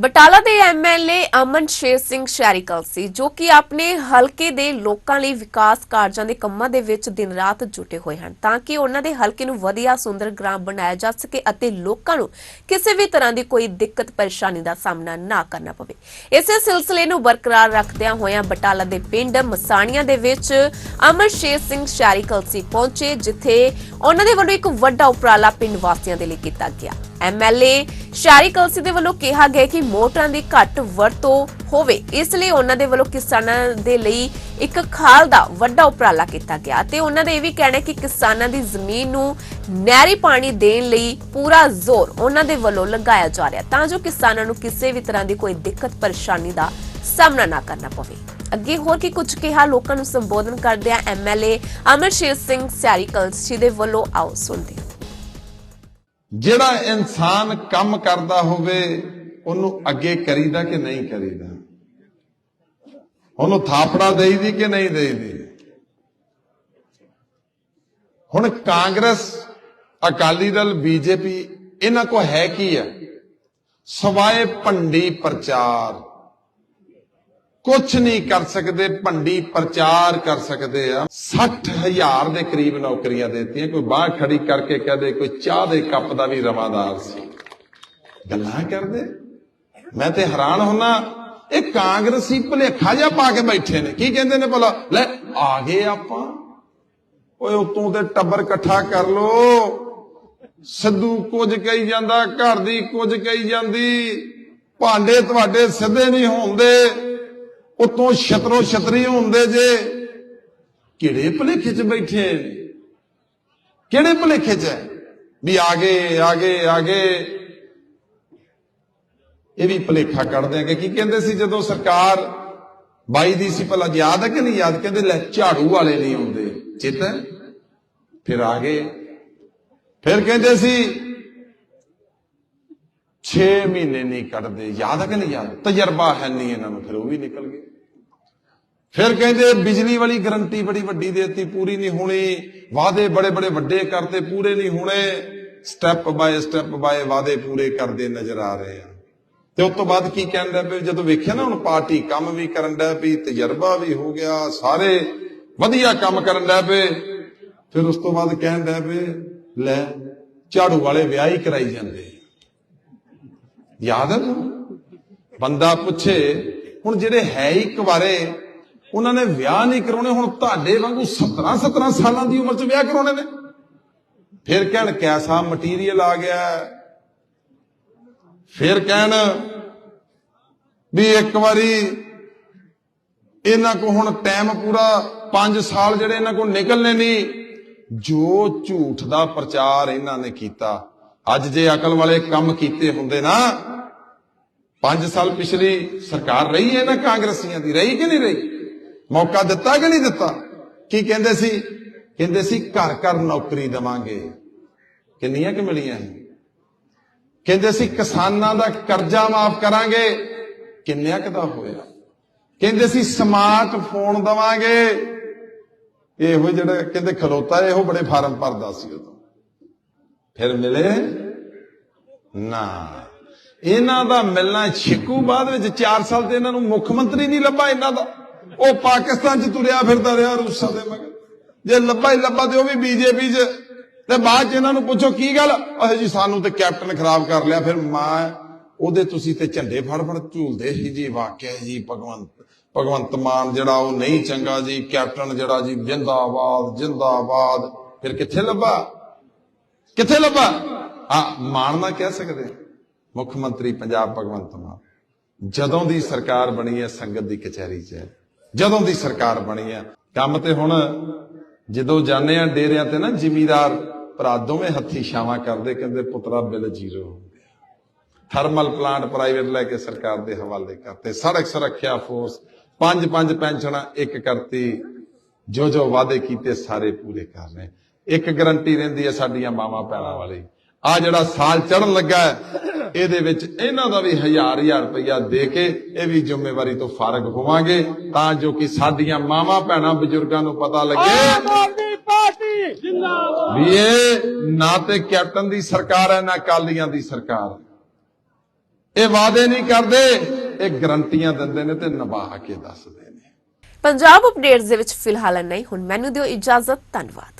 ਬਟਾਲਾ ਦੇ ਐਮਐਲਏ ਅਮਨ ਸ਼ੇਰ ਸਿੰਘ ਸ਼ਹਿਰੀ ਕਲਸੀ ਜੋ ਕਿ ਆਪਣੇ ਹਲਕੇ ਦੇ ਲੋਕਾਂ ਲਈ ਵਿਕਾਸ ਕਾਰਜਾਂ ਦੇ ਕੰਮਾਂ ਦੇ ਵਿੱਚ ਦਿਨ ਰਾਤ ਜੁਟੇ ਹੋਏ ਹਨ। ਤਾਂ ਕਿ ਉਹਨਾਂ ਦੇ ਹਲਕੇ ਨੂੰ ਵਧੀਆ ਸੁੰਦਰ ਗ੍ਰਾਮ ਬਣਾਇਆ ਜਾ ਸਕੇ ਅਤੇ ਲੋਕਾਂ ਨੂੰ ਕਿਸੇ ਵੀ ਤਰ੍ਹਾਂ ਦੀ ਕੋਈ ਦਿੱਕਤ ਪਰੇਸ਼ਾਨੀ ਦਾ ਸਾਹਮਣਾ ਨਾ ਕਰਨਾ ਪਵੇ। ਇਸੇ ਸਿਲਸਿਲੇ ਨੂੰ ਬਰਕਰਾਰ ਰੱਖਦਿਆਂ ਹੋਇਆਂ ਬਟਾਲਾ ਦੇ ਪਿੰਡ ਮਸਾਣੀਆਂ ਦੇ ਵਿੱਚ ਅਮਨ ਸ਼ੇਰ ਸਿੰਘ ਸ਼ਹਿਰੀ ਕਲਸੀ ਪਹੁੰਚੇ, ਜਿੱਥੇ ਉਹਨਾਂ ਦੇ ਵੱਲੋਂ ਇੱਕ ਵੱਡਾ ਉਪਰਾਲਾ ਪਿੰਡ ਵਾਸੀਆਂ ਦੇ ਲਈ ਕੀਤਾ ਗਿਆ। ਐਮਐਲਏ ਸ਼ਾਰੀ ਕਲਸੀ ਦੇ ਵੱਲੋਂ ਕਿਹਾ ਗਿਆ ਕਿ ਮੋਟਰਾਂ ਦੀ ਘੱਟ ਵਰਤੋਂ ਹੋਵੇ, ਇਸ ਲਈ ਉਹਨਾਂ ਦੇ ਵੱਲੋਂ ਕਿਸਾਨਾਂ ਦੇ ਲਈ ਇੱਕ ਖਾਲ ਦਾ ਵੱਡਾ ਉਪਰਾਲਾ ਕੀਤਾ ਗਿਆ ਤੇ ਉਹਨਾਂ ਦਾ ਇਹ ਵੀ ਕਹਿਣਾ ਕਿ ਕਿਸਾਨਾਂ ਦੀ ਜ਼ਮੀਨ ਨੂੰ ਨਹਿਰੀ ਪਾਣੀ ਦੇਣ ਲਈ ਪੂਰਾ ਜ਼ੋਰ ਉਹਨਾਂ ਦੇ ਵੱਲੋਂ ਲਗਾਇਆ ਜਾ ਰਿਹਾ, ਤਾਂ ਜੋ ਕਿਸਾਨਾਂ ਨੂੰ ਕਿਸੇ ਵੀ ਤਰ੍ਹਾਂ ਦੀ ਕੋਈ ਦਿੱਕਤ, ਪਰੇਸ਼ਾਨੀ ਦਾ ਸਾਹਮਣਾ ਨਾ ਕਰਨਾ ਪਵੇ। ਅੱਗੇ ਹੋਰ ਕੀ ਕੁਝ ਕਿਹਾ ਲੋਕਾਂ ਨੂੰ ਸੰਬੋਧਨ ਕਰਦਿਆਂ ਐਮਐਲਏ ਅਮਰਸ਼ੇਰ ਸਿੰਘ ਸਿਆਰੀ ਕਲਸੀ ਦੇ ਵੱਲੋਂ, ਆਓ ਸੁਣਦੇ ਜਿਹੜਾ ਇਨਸਾਨ ਕੰਮ ਕਰਦਾ ਹੋਵੇ, ਉਹਨੂੰ ਅੱਗੇ ਕਰੀਦਾ ਕਿ ਨਹੀਂ ਕਰੀਦਾ? ਉਹਨੂੰ ਥਾਪੜਾ ਦੇਈਦੀ ਕਿ ਨਹੀਂ ਦੇਈਦੀ? ਹੁਣ ਕਾਂਗਰਸ, ਅਕਾਲੀ ਦਲ, ਬੀਜੇਪੀ, ਇਹਨਾਂ ਕੋ ਹੈ ਕੀ ਹੈ ਸਵਾਏ ਭੰਡੀ ਪ੍ਰਚਾਰ। ਕੁਝ ਨਹੀਂ ਕਰ ਸਕਦੇ, ਭੰਡੀ ਪ੍ਰਚਾਰ ਕਰ ਸਕਦੇ ਆ। 60000 ਦੇ ਕਰੀਬ ਨੌਕਰੀਆਂ ਦੇਤੀਆਂ, ਕੋਈ ਬਾਹ ਖੜੀ ਕਰਕੇ ਕਹਦੇ ਕੋਈ ਚਾਹ ਦੇ ਕੱਪ ਦਾ ਵੀ ਰਵਾਦਾਰ ਸੀ। ਗੱਲਾਂ ਕਰਦੇ? ਮੈਂ ਤੇ ਹੈਰਾਨ ਹੁੰਨਾ, ਇਹ ਕਾਂਗਰਸੀ ਭਲੇਖਾ ਜਿਹਾ ਪਾ ਕੇ ਬੈਠੇ ਨੇ। ਕੀ ਕਹਿੰਦੇ ਨੇ ਭਲਾ? ਲੈ, ਆ ਗਏ ਆਪਾਂ। ਓਏ, ਉਤੋਂ ਤੇ ਟੱਬਰ ਇਕੱਠਾ ਕਰ ਲੋ। ਸਿੱਧੂ ਕੁਝ ਕਹੀ ਜਾਂਦਾ, ਘਰ ਦੀ ਕੁਝ ਕਹੀ ਜਾਂਦੀ। ਭਾਂਡੇ ਤੁਹਾਡੇ ਸਿੱਧੇ ਨਹੀਂ ਹੁੰਦੇ ਉਤੋਂ ਛਤਰੋ ਛਤਰੀ ਹੁੰਦੇ ਜੇ। ਕਿਹੜੇ ਭਲੇਖੇ 'ਚ ਬੈਠੇ ਨੇ? ਕਿਹੜੇ ਭਲੇਖੇ 'ਚ? ਹੈ ਵੀ ਆਗੇ ਆਗੇ ਆਗੇ ਇਹ ਵੀ ਭਲੇਖਾ ਕੱਢਦੇ ਆ ਕਿ ਕੀ ਕਹਿੰਦੇ ਸੀ ਜਦੋਂ ਸਰਕਾਰ ਬਾਈ ਦੀ ਸੀ, ਭਲਾ ਯਾਦ ਹੈ ਕਿ ਨਹੀਂ ਯਾਦ? ਕਹਿੰਦੇ ਲੈ ਝਾੜੂ ਵਾਲੇ ਨਹੀਂ ਹੁੰਦੇ। ਚਿੱਤ? ਫਿਰ ਆ ਗਏ। ਫਿਰ ਕਹਿੰਦੇ ਸੀ 6 ਮਹੀਨੇ ਨਹੀਂ ਕੱਢਦੇ। ਯਾਦ ਹੈ ਕਿ ਨਹੀਂ ਯਾਦ? ਤਜਰਬਾ ਹੈ ਨਹੀਂ ਇਹਨਾਂ ਨੂੰ, ਫਿਰ ਉਹ ਵੀ ਨਿਕਲ ਗਏ। ਫਿਰ ਕਹਿੰਦੇ ਬਿਜਲੀ ਵਾਲੀ ਗਰੰਟੀ ਬੜੀ ਵੱਡੀ ਦੇਤੀ, ਪੂਰੀ ਨਹੀਂ ਹੋਣੀ। ਵਾਅਦੇ ਬੜੇ ਬੜੇ ਵੱਡੇ ਕਰਤੇ ਪੂਰੇ ਨਹੀਂ ਹੋਣੇ। ਸਟੈਪ ਬਾਏ ਸਟੈਪ ਬਾਏ ਵਾਅਦੇ ਪੂਰੇ ਕਰਦੇ ਨਜ਼ਰ ਆ ਰਹੇ ਆ। ਤੇ ਉਸ ਤੋਂ ਬਾਅਦ ਕੀ ਕਹਿੰਦਾ ਵੀ ਜਦੋਂ ਵੇਖਿਆ ਨਾ ਹੁਣ ਪਾਰਟੀ ਕੰਮ ਵੀ ਕਰਨ ਦਾ ਵੀ, ਤਜਰਬਾ ਵੀ ਹੋ ਗਿਆ, ਸਾਰੇ ਵਧੀਆ ਕੰਮ ਕਰਨ ਦਾ ਪਏ ਫਿਰ ਉਸ ਤੋਂ ਬਾਅਦ ਕਹਿੰਦਾ ਵੀ, ਲੈ, ਝਾੜੂ ਵਾਲੇ ਵਿਆਹ ਹੀ ਕਰਾਈ ਜਾਂਦੇ ਯਾਦ ਹੈ ਤੁਹਾਨੂੰ ਬੰਦਾ ਪੁੱਛੇ, ਹੁਣ ਜਿਹੜੇ ਹੈ ਹੀ ਕੁਵਾਰੇ ਉਹਨਾਂ ਨੇ ਵਿਆਹ ਨਹੀਂ ਕਰਾਉਣੇ, ਹੁਣ ਤੁਹਾਡੇ ਵਾਂਗੂ 17 17 ਸਾਲਾਂ ਦੀ ਉਮਰ 'ਚ ਵਿਆਹ ਕਰਾਉਣੇ ਨੇ। ਫਿਰ ਕਹਿਣ, ਕੈਸਾ ਮਟੀਰੀਅਲ ਆ ਗਿਆ? ਫਿਰ ਕਹਿਣ ਵੀ ਇੱਕ ਵਾਰੀ ਇਹਨਾਂ ਕੋ ਹੁਣ ਟਾਈਮ ਪੂਰਾ 5 ਸਾਲ ਜਿਹੜੇ ਇਹਨਾਂ ਕੋ ਨਿਕਲਨੇ ਨਹੀਂ, ਜੋ ਝੂਠ ਦਾ ਪ੍ਰਚਾਰ ਇਹਨਾਂ ਨੇ ਕੀਤਾ। ਅੱਜ ਜੇ ਅਕਲ ਵਾਲੇ ਕੰਮ ਕੀਤੇ ਹੁੰਦੇ ਨਾ 5 ਸਾਲ ਪਿਛਲੀ ਸਰਕਾਰ ਰਹੀ ਹੈ ਨਾ ਕਾਂਗਰਸੀਆਂ ਦੀ, ਰਹੀ ਕਿ ਨਹੀਂ ਰਹੀ? ਮੌਕਾ ਦਿੱਤਾ ਕਿ ਨਹੀਂ ਦਿੱਤਾ? ਕੀ ਕਹਿੰਦੇ ਸੀ? ਕਹਿੰਦੇ ਸੀ, ਘਰ ਘਰ ਨੌਕਰੀ ਦਵਾਂਗੇ। ਕਿੰਨੀਆਂ ਕਿ ਮਿਲੀਆਂ? ਕਹਿੰਦੇ ਸੀ, ਕਿਸਾਨਾਂ ਦਾ ਕਰਜ਼ਾ ਮਾਫ ਕਰਾਂਗੇ। ਕਿੰਨਿਆਂ ਕੁ ਦਾ ਹੋਇਆ? ਕਹਿੰਦੇ ਸੀ ਸਮਾਰਟਫੋਨ ਦਵਾਂਗੇ। ਇਹੋ ਜਿਹੜਾ ਕਹਿੰਦੇ ਖਲੋਤਾ, ਇਹੋ ਬੜੇ ਫਾਰਮ ਭਰਦਾ ਸੀ ਉਦੋਂ ਫਿਰ ਮਿਲੇ? ਨਾ। ਇਹਨਾਂ ਦਾ ਮਿਲਣਾ ਛਿਕੂ ਬਾਅਦ ਵਿੱਚ 4 ਸਾਲ ਤੇ ਇਹਨਾਂ ਨੂੰ ਮੁੱਖ ਮੰਤਰੀ ਨਹੀਂ ਲੱਭਾ ਇਹਨਾਂ ਦਾ। ਉਹ ਪਾਕਿਸਤਾਨ 'ਚ ਤੁਰਿਆ ਫਿਰਦਾ ਰਿਹਾ ਰੂਸਾਂ ਦੇ ਮਗਰ। ਜੇ ਲੱਭਾ ਹੀ ਲੱਭਾ ਤੇ ਉਹ ਵੀ ਬੀਜੇਪੀ 'ਚ। ਤੇ ਬਾਅਦ 'ਚ ਇਹਨਾਂ ਨੂੰ ਪੁੱਛੋ ਕੀ ਗੱਲ? ਉਹ ਜੀ ਸਾਨੂੰ ਤੇ ਕੈਪਟਨ ਖਰਾਬ ਕਰ ਲਿਆ, ਫਿਰ ਮਾਂ ਉਹਦੇ ਤੁਸੀਂ ਤੇ ਝੰਡੇ ਫੜ ਫੜ ਝੂਲਦੇ ਸੀ ਜੀ, ਵਾਕਿਆ ਜੀ ਭਗਵੰਤ ਭਗਵੰਤ ਮਾਨ ਜਿਹੜਾ ਉਹ ਨਹੀਂ ਚੰਗਾ ਜੀ, ਕੈਪਟਨ ਜਿਹੜਾ ਜੀ ਜਿੰਦਾਬਾਦ ਜਿੰਦਾਬਾਦ। ਫਿਰ ਕਿੱਥੇ ਲੱਭਾ? ਕਿੱਥੇ ਲੱਭਾ? ਆ ਮਾਨ ਨਾ ਕਹਿ ਸਕਦੇ। ਮੁੱਖ ਮੰਤਰੀ ਪੰਜਾਬ ਭਗਵੰਤ ਮਾਨ। ਜਦੋਂ ਦੀ ਸਰਕਾਰ ਬਣੀ ਹੈ ਸੰਗਤ ਦੀ ਕਚਹਿਰੀ 'ਚ ਹੈ। ਜਦੋਂ ਦੀ ਸਰਕਾਰ ਬਣੀ ਹੈ ਕੰਮ ਤੇ ਹੁਣ ਜਦੋਂ ਜਾਂਦੇ ਆ ਡੇਰਿਆਂ ਤੇ ਨਾ, ਜ਼ਿਮੀਦਾਰ ਭਰਾ ਦੋਵੇਂ ਹੱਥੀ ਛਾਵਾਂ ਕਰਦੇ, ਕਹਿੰਦੇ ਪੁੱਤਰਾ bill zero thermal plant private ਲੈ ਕੇ ਸਰਕਾਰ ਦੇ ਹਵਾਲੇ ਕਰਤੇ। ਸੜਕ ਸੁਰੱਖਿਆ ਫੋਰਸ ਪੰਜ ਪੰਜ ਪੈਨਸ਼ਨਾਂ ਇੱਕ ਕਰਤੀ। ਜੋ ਜੋ ਵਾਅਦੇ ਕੀਤੇ ਸਾਰੇ ਪੂਰੇ ਕਰ ਰਹੇ ਇੱਕ ਗਰੰਟੀ ਰਹਿੰਦੀ ਹੈ ਸਾਡੀਆਂ ਮਾਵਾਂ ਪੈਣਾ ਵਾਲੀ। ਆ ਜਿਹੜਾ ਸਾਲ ਚੜਨ ਲੱਗਾ ਇਹਦੇ ਵਿੱਚ ਇਹਨਾਂ ਦਾ ਵੀ ਹਜ਼ਾਰ ਹਜ਼ਾਰ ਰੁਪਇਆ ਦੇ ਕੇ ਇਹ ਵੀ ਜ਼ਿੰਮੇਵਾਰੀ ਤੋਂ ਫਾਰਗ ਹੋਵਾਂਗੇ। ਤਾਂ ਜੋ ਕਿ ਸਾਡੀਆਂ ਮਾਵਾਂ ਭੈਣਾਂ ਬਜ਼ੁਰਗਾਂ ਨੂੰ ਪਤਾ ਲੱਗੇ ਵੀ ਇਹ ਨਾ ਤੇ ਕੈਪਟਨ ਦੀ ਸਰਕਾਰ ਹੈ ਨਾ ਕਾਲੀਆਂ ਦੀ ਸਰਕਾਰ। ਇਹ ਵਾਅਦੇ ਨਹੀਂ ਕਰਦੇ ਇਹ ਗਰੰਟੀਆਂ ਦਿੰਦੇ ਨੇ ਤੇ ਨਿਭਾ ਕੇ ਦੱਸਦੇ ਨੇ। ਪੰਜਾਬ ਅਪਡੇਟਸ ਦੇ ਵਿੱਚ ਫਿਲਹਾਲ ਨਹੀਂ ਹੁਣ ਮੈਨੂੰ ਦਿਓ ਇਜਾਜ਼ਤ। ਧੰਨਵਾਦ।